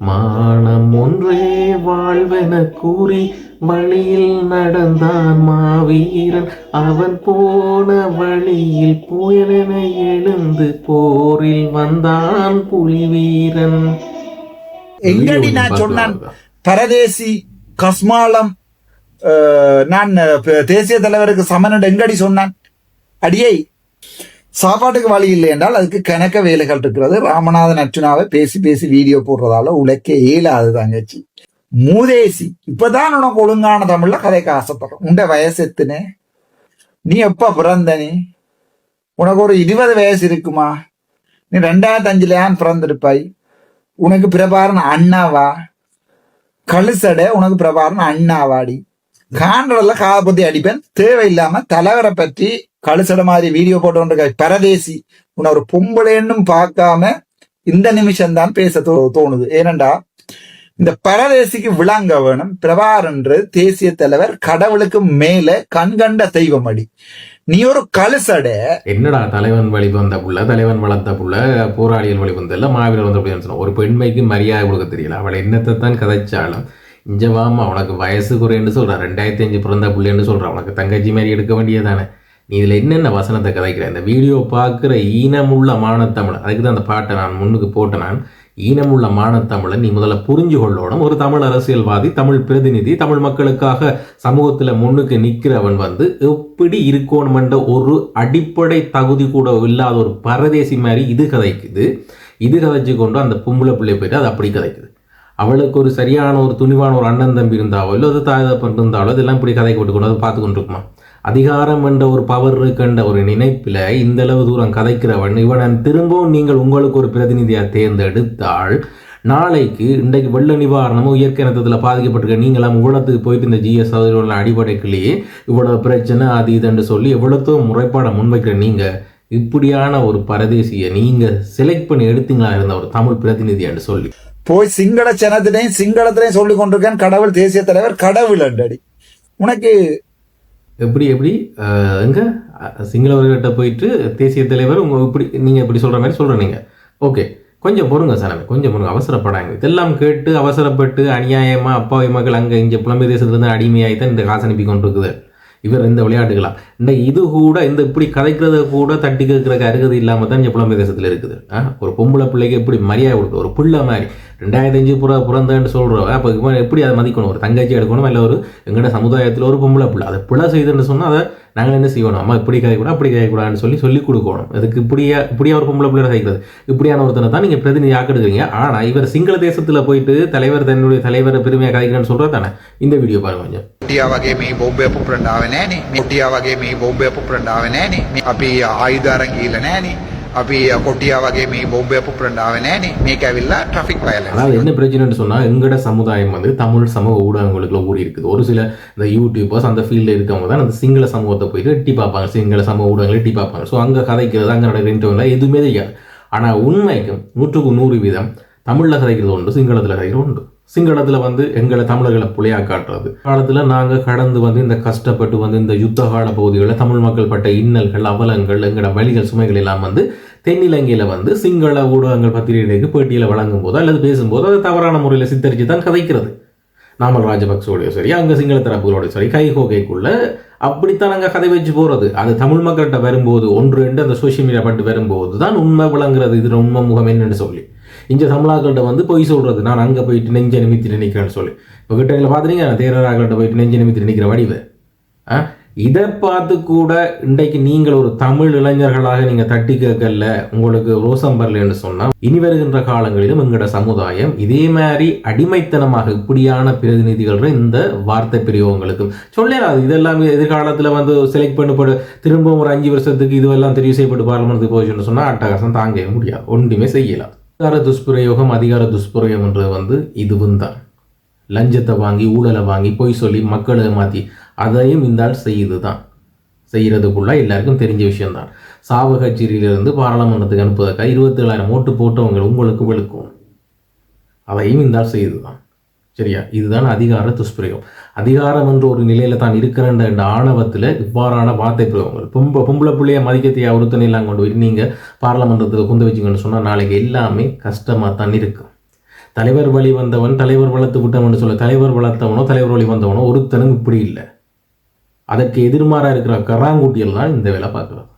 மானம் ஒன்றே வாழ்வென கூறி வழியில் நடந்தான் மாவீரன். அவன் போன வழியில் புயலென எழுந்து போரில் வந்தான் புலிவீரன். எங்கடி நான் சொன்னான்? பரதேசி கஸ்மாலம் அஹ், நான் தேசிய தலைவருக்கு சமன் எங்கடி சொன்னான்? அடியை சாப்பாட்டுக்கு வழி இல்லை என்றால் அதுக்கு கணக்க வேலைகள் இருக்கிறது. ராமநாதன் அர்ச்சுனாவை பேசி பேசி வீடியோ போடுறதால உழைக்க இயலாது தங்கச்சி. மூதேசி இப்பதான் உனக்கு ஒழுங்கான தமிழ்ல கதைக்க ஆசைப்படுறோம் உண்ட வயசு எத்துனே? நீ எப்ப பிறந்த நீ? உனக்கு ஒரு இருபது வயசு இருக்குமா? நீ ரெண்டாயிரத்தி அஞ்சுலயான் ஏன் பிறந்திருப்பாய்? உனக்கு பிரபாரன் அண்ணாவா? கழுசடை உனக்கு பிரபாரன் அண்ணாவாடி. காண்டல காதை பத்தி அடிப்பேன். தேவையில்லாம தலைவரை பற்றி கழுசடை மாதிரி வீடியோ போட்டு பரதேசி உன்னை ஒரு பொம்பளைன்னு பார்க்காம இந்த நிமிஷம் தான் பேச தோ- தோணுது. ஏனண்டா இந்த பரதேசிக்கு விளங்க வேணும் பிரபாரன்று தேசிய தலைவர் கடவுளுக்கு மேல கண்கண்ட தெய்வம் அடி நீ ஒரு கழுசட. என்னடா தலைவன் வழி வந்த புள்ள தலைவன் வளர்த்த புள்ள போராளிகள் வழி வந்தல்ல மாவீரர் வந்த அப்படின்னு ஒரு பெண்மைக்கு மரியாதை கொடுக்க தெரியல. அவளை என்னத்தை தான் கதைச்சாலும் இஞ்சவாமா உனக்கு வயசு குறைன்னு சொல்றான் ரெண்டாயிரத்தி அஞ்சு பிறந்த புள்ளைன்னு சொல்றான் உனக்கு தங்கச்சி மாதிரி எடுக்க வேண்டியதானே நீ இதில் என்னென்ன வசனத்தை கதைக்கிற? இந்த வீடியோ பார்க்குற ஈனமுள்ள மானத்தமிழ் அதுக்கு தான் அந்த பாட்டை நான் முன்னுக்கு போட்டேன் நான். ஈனமுள்ள மானத்தமிழை நீ முதல்ல புரிஞ்சு கொள்ளணும். ஒரு தமிழ் அரசியல்வாதி தமிழ் பிரதிநிதி தமிழ் மக்களுக்காக சமூகத்தில் முன்னுக்கு நிற்கிறவன் வந்து எப்படி இருக்கணுமென்ற ஒரு அடிப்படை தகுதி கூட இல்லாத ஒரு பரதேசி மாதிரி இது கதைக்குது. இது கதைச்சு கொண்டு அந்த பொம்பளை பிள்ளை போயிட்டு அது அப்படி கதைக்குது. அவளுக்கு ஒரு சரியான ஒரு துணிவான ஒரு அண்ணன் தம்பி இருந்தாவோ இல்லை அது தாய் தப்பன் இருந்தாலோ இதெல்லாம் இப்படி கதை போட்டு கொண்டு அதை பார்த்து கொண்டு இருக்குமா அதிகாரம் என்ற ஒரு பவர் இருக்கின்ற ஒரு நினைப்பில் இந்த அளவு தூரம் கதைக்கிறவன் இவன் திரும்பவும் நீங்கள் உங்களுக்கு ஒரு பிரதிநிதியாக தேர்ந்தெடுத்தால் நாளைக்கு இன்றைக்கு வெள்ள நிவாரணமும் இயற்கை இனத்தில் பாதிக்கப்பட்டிருக்க நீங்களாம் இவ்வளோத்துக்கு போயிட்டு இந்த ஜிஎஸ் சதவீதம் அடிப்படைக்குள்ளேயே இவ்வளோ பிரச்சனை அது இதுன்னு சொல்லி எவ்வளோத்தோ முறைப்பாடை முன்வைக்கிற நீங்கள் இப்படியான ஒரு பரதேசியை நீங்கள் செலக்ட் பண்ணி எடுத்தீங்களா இருந்த ஒரு தமிழ் பிரதிநிதின்னு சொல்லி. போய் சிங்கள சனத்திலையும் சிங்களத்திலையும் சொல்லி கொண்டிருக்கேன் கடவுள் தேசிய தலைவர் கடவுள் அண்டடி. உனக்கு எப்படி எப்படி அஹ், எங்க? சிங்களவர்கிட்ட போயிட்டு தேசிய தலைவர் உங்க இப்படி நீங்க இப்படி சொல்ற மாதிரி சொல்ற நீங்க. ஓகே. கொஞ்சம் பொறுங்க சார் கொஞ்சம் பொறுங்க. அவசரப்படாங்க இதெல்லாம் கேட்டு அவசரப்பட்டு அநியாயமா அப்பாவி மக்கள் அங்க இங்க புலம்பெயர் தேசத்துலேருந்து அடிமையாகி தான் இந்த காசு அனுப்பி கொண்டிருக்குது. இவர் இந்த விளையாட்டுகளாம் இந்த இது கூட இந்த இப்படி கதைக்கிறத கூட தட்டி கேட்கறக்கு அருகது இல்லாமல் தான் இங்க புலம்பெயர் தேசத்துல இருக்குது. ஆ? ஒரு பொம்பளை பிள்ளைக்கு எப்படி மரியாதை கொடுக்க ஒரு பிள்ளை மாதிரி. ரெண்டாயிரத்தி அஞ்சு புற பிறந்தேன்னு சொல்கிறோம் அப்போ எப்படி அதை மதிக்கணும்? ஒரு தங்கச்சி எடுக்கணும்? இல்லை ஒரு எங்கள்கிட்ட சமுதாயத்தில் ஒரு பொம்பளை பிள்ளை. அதை பிள்ளை செய்துன்னு சொன்னால் அதை நாங்கள் என்ன செய்யணும் அம்மா இப்படி கதைக்கூடாது அப்படி கதைக்கூடாதுன்னு சொல்லி சொல்லி கொடுக்கணும் அதுக்கு இப்படியா இப்படியா ஒரு பொம்பளை பிள்ளை கைக்கிறது இப்படியான ஒருத்தனை தான் நீங்கள் பிரதிநிதி ஆக்கிடுறீங்க ஆனால் இவர் சிங்கள தேசத்தில் போயிட்டு தலைவர் தன்னுடைய தலைவரை பெருமையாக கதைக்கிறேன்னு சொல்கிறது தானே இந்த வீடியோ பாருங்க கொஞ்சம் කොටියා වගේ මේ බොම්බය පුපුරන්න ආවේ නෑනේ. මේ කොටියා වගේ මේ බොම්බය පුපුරන්න ආවේ නෑනේ. මේ අපි ආයුධ අරන් ගිහලා නෑනේ. අපි කොටියා වගේ මේ බොම්බය පුපුරන්න ආවේ නෑනේ. මේක ඇවිල්ලා ට්‍රැෆික් වයලන්ස්. அதாவது என்ன பிரச்சனைன்னு சொன்னால் எங்கட சமுதாயம் வந்து தமிழ் சமூக ஊடகங்களுக்குள்ள ஊறி இருக்குது ஒரு சில இந்த யூடியூபர்ஸ் அந்த ஃபீல்டில் இருக்கவங்க தான் அந்த சிங்கள சமூகத்தை போயிட்டு எட்டி பார்ப்பாங்க சிங்கள சமூக ஊடகங்களை எட்டி பார்ப்பாங்க ஸோ அங்கே கதைக்கிறது அங்கே நடக்கிற எதுவுமே தெரியாது ஆனால் உண்மைக்கும் நூற்றுக்கு நூறு வீதம் தமிழில் கதைக்கிறது உண்டு சிங்களத்தில் கதைக்கிறது உண்டு சிங்களத்தில் வந்து எங்களை தமிழர்களை புலையாக காட்டுறது. காலத்தில் நாங்கள் கடந்து வந்து இந்த கஷ்டப்பட்டு வந்து இந்த யுத்த கால பகுதிகளில் தமிழ் மக்கள் பட்ட இன்னல்கள் அவலங்கள் எங்களோட வழிகள் சுமைகள் எல்லாம் வந்து தென்னிலங்கையில் வந்து சிங்கள ஊடகங்கள் பத்திரிகைகளுக்கு பேட்டியில் வழங்கும் போதோ அல்லது பேசும்போதோ அதை தவறான முறையில் சித்தரித்து தான் கதைக்கிறது. நாமல் ராஜபக்சோடைய சரி அங்கே சிங்கள தரப்புகளோட சரி கைகோகைக்குள்ள அப்படித்தான் அங்கே கதை வச்சு போகிறது அது தமிழ் மக்கள்கிட்ட வரும்போது ஒன்று ரெண்டு அந்த சோஷியல் மீடியா பட்டு வரும்போது தான் உண்மை விளங்குறது. இது உண்மை முகம் என்னன்னு சொல்லி. இங்கே தமிழாக்கள்கிட்ட வந்து பொய் சொல்றது. நான் அங்கே போயிட்டு நெஞ்ச நிமித்தி நினைக்கிறேன்னு சொல்லி. இப்போ கிட்ட பார்த்துட்டீங்க தேரராக்கள்கிட்ட போயிட்டு நெஞ்ச நிமித்தி நினைக்கிற வடிவு. ஆ? இதை பார்த்து கூட இன்றைக்கு நீங்கள் ஒரு தமிழ் இளைஞர்களாக நீங்கள் தட்டி கேட்கல உங்களுக்கு ரோசம் வரலன்னு சொன்னால் இனி வருகின்ற காலங்களிலும் எங்களோட சமுதாயம் இதே மாதிரி அடிமைத்தனமாக இப்படியான பிரதிநிதிகள் இந்த வார்த்தை பிரயோகங்களுக்கும். சொல்லலாம் இதெல்லாம் எதிர்காலத்தில் வந்து செலக்ட் பண்ணப்படு திரும்பவும் ஒரு அஞ்சு வருஷத்துக்கு இதுவெல்லாம் தெரிவு செய்யப்பட்டு பார்லமெண்ட்டுக்கு போச்சுன்னு சொன்னால் அட்டகாசம் தாங்கவே முடியாது. ஒன்றுமே செய்யலாம். அதிகார துஷ்பிரயோகம் அதிகார துஷ்பிரயோகம்ன்றது வந்து இதுவும் தான். லஞ்சத்தை வாங்கி ஊழலை வாங்கி பொய் சொல்லி மக்களை மாற்றி அதையும் இந்த ஆள் செய்யுது தான். செய்கிறதுக்குள்ளே எல்லாருக்கும் தெரிஞ்ச விஷயம்தான் சாவு கச்சேரியிலிருந்து பாராளுமன்றத்துக்கு அனுப்புவதற்காக இருபத்தேழாயிரம் ஓட்டு போட்டவங்க உங்களுக்கு விழுக்கும் அதையும் இந்த ஆள் செய்யுது தான். சரியா? இதுதான் அதிகார துஷ்பிரயோகம். அதிகாரம் என்ற ஒரு நிலையில தான் இருக்கிறன்ற என்ற ஆணவத்தில் இவ்வாறான வார்த்தை பிரயோகங்கள். பொம்ப பொம்பளை பிள்ளைய மதிக்கத்தையா ஒருத்தனை எல்லாம் கொண்டு போய் நீங்கள் பாராளுமன்றத்தில் குந்த வச்சுங்கன்னு சொன்னால் நாளைக்கு எல்லாமே கஷ்டமாக தான் இருக்கும். தலைவர் வழி வந்தவன் தலைவர் வளர்த்து விட்டவன் சொல்ல தலைவர் வளர்த்தவனோ தலைவர் வழி வந்தவனோ ஒருத்தனும் இப்படி இல்லை. அதற்கு எதிர்மாறாக இருக்கிற கராங்குட்டியெல்லாம் இந்த வேலை பார்க்குறது.